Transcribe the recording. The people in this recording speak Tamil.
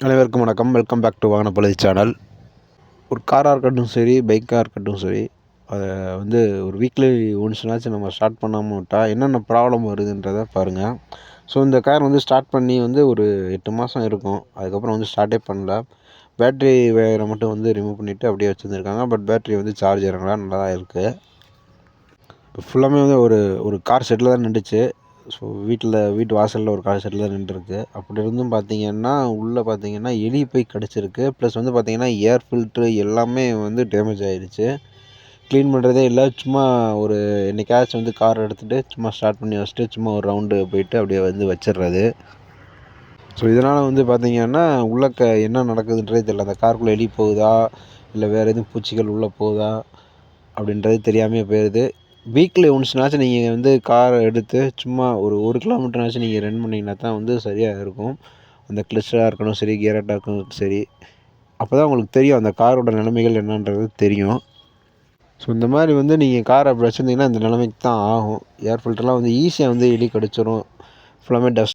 அனைவருக்கும் வணக்கம். வெல்கம் பேக் டு வாகன பழுதி சேனல் ஒரு காராக இருக்கட்டும் சரி பைக்காக இருக்கட்டும் சரி அதை வந்து ஒரு வீக்லி ஒன்ஸ்னாச்சும் நம்ம ஸ்டார்ட் பண்ணாமல் விட்டால் என்னென்ன ப்ராப்ளம் வருதுன்றதை பாருங்கள் ஸோ இந்த கார் வந்து ஸ்டார்ட் பண்ணி வந்து ஒரு எட்டு மாதம் இருக்கும். அதுக்கப்புறம் வந்து ஸ்டார்ட்டே பண்ணல. பேட்ரி வேறு மட்டும் வந்து ரிமூவ் பண்ணிவிட்டு அப்படியே வச்சுருந்துருக்காங்க. பட் பேட்ரி வந்து சார்ஜ் இறங்கலாம் நல்லா தான் இருக்குது ஃபுல்லாமே வந்து ஒரு ஒரு கார் செட்டில் தான் நின்றுச்சு. ஸோ வீட்டில் வீட்டு வாசலில் ஒரு கார் செட்டில் தான் நின்றுருக்கு. அப்படி இருந்தும் பார்த்தீங்கன்னா உள்ளே பார்த்தீங்கன்னா எலி போய் கடிச்சிருக்கு. ப்ளஸ் வந்து பார்த்தீங்கன்னா ஏர் ஃபில்ட்ரு எல்லாமே வந்து டேமேஜ் ஆகிடுச்சு க்ளீன் பண்ணுறதே இல்லை. சும்மா ஒரு என்னைக்காச்சும் வந்து கார் எடுத்துகிட்டு சும்மா ஸ்டார்ட் பண்ணி வச்சுட்டு சும்மா ஒரு ரவுண்டு போயிட்டு அப்படியே வந்து வச்சிடுறது ஸோ இதனால் வந்து பார்த்தீங்கன்னா உள்ளக்க என்ன நடக்குதுன்றதே தெரியல. அந்த காருக்குள்ளே எலி போகுதா? இல்லை வேறு எதுவும் பூச்சிகள் உள்ளே போகுதா? அப்படின்றது தெரியாமல் போயிடுது வீக்லி ஒன்ஸ்னாச்சும் நீங்கள் வந்து காரை எடுத்து சும்மா ஒரு ஒரு கிலோமீட்டர்னாச்சும் நீங்கள் ரன் பண்ணிங்கன்னா தான் வந்து சரியாக இருக்கும். அந்த கிளச்சாக இருக்கணும் சரி கேரட்டாக இருக்கணும் சரி. அப்போ தான் உங்களுக்கு தெரியும் அந்த காரோட நிலைமைகள் என்னன்றது தெரியும். ஸோ இந்த மாதிரி வந்து நீங்கள் காரை அப்படி வச்சுருந்தீங்கன்னா இந்த நிலைமைக்கு தான் ஆகும். ஏர் ஃபில்டர்லாம் வந்து ஈஸியாக வந்து எலி கடிச்சிடும் ஃபுல்லாமே டஸ்ட்